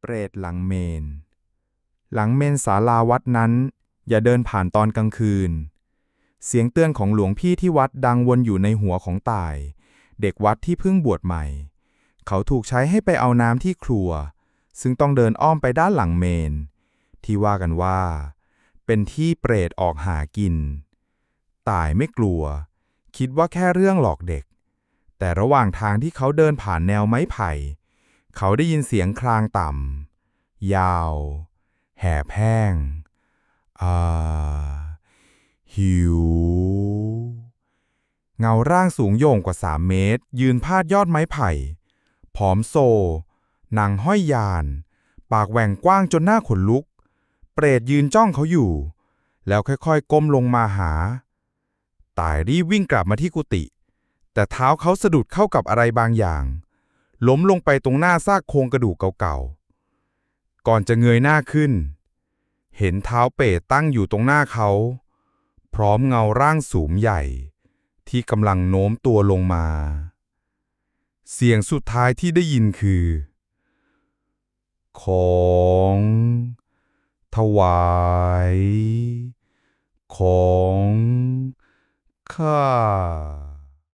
เปรตหลังเมน หลังเมนศาลาวัดนั้น อย่าเดินผ่านตอนกลางคืน เสียงเตือนของหลวงพี่ที่วัดดังวนอยู่ในหัวของตาย เด็กวัดที่เพิ่งบวชใหม่ เขาถูกใช้ให้ไปเอาน้ำที่ครัว ซึ่งต้องเดินอ้อมไปด้านหลังเมน ที่ว่ากันว่า เป็นที่เปรตออกหากิน ตายไม่กลัว คิดว่าแค่เรื่องหลอกเด็ก แต่ระหว่างทางที่เขาเดินผ่านแนวไม้ไผ่ เขาได้ยินเสียงคลางต่ำ ยาว แห่แห้งอ่าหิว เงาร่างสูงโย่งกว่าสามเมตร ยืนพาดยอดไม้ไผ่ ผอมโซ หนังห้อยยาน ปากแหว่งกว้างจนหน้าขนลุก เปรตยืนจ้องเขาอยู่ แล้วค่อยๆ ก้มลงมาหา ตายรีบวิ่งกลับมาที่กุฏิแต่เท้าเขาสะดุดเข้ากับอะไรบางอย่าง ล้มลงไปตรงหน้าซากโครงกระดูกเก่าๆ ก่อนจะเงยหน้าขึ้น เห็นเท้าเปรตตั้งอยู่ตรงหน้าเขา พร้อมเงาร่างสูงใหญ่ ที่กำลังโน้มตัวลงมา เสียงสุดท้ายที่ได้ยินคือ ของ ถวาย ของ ข้า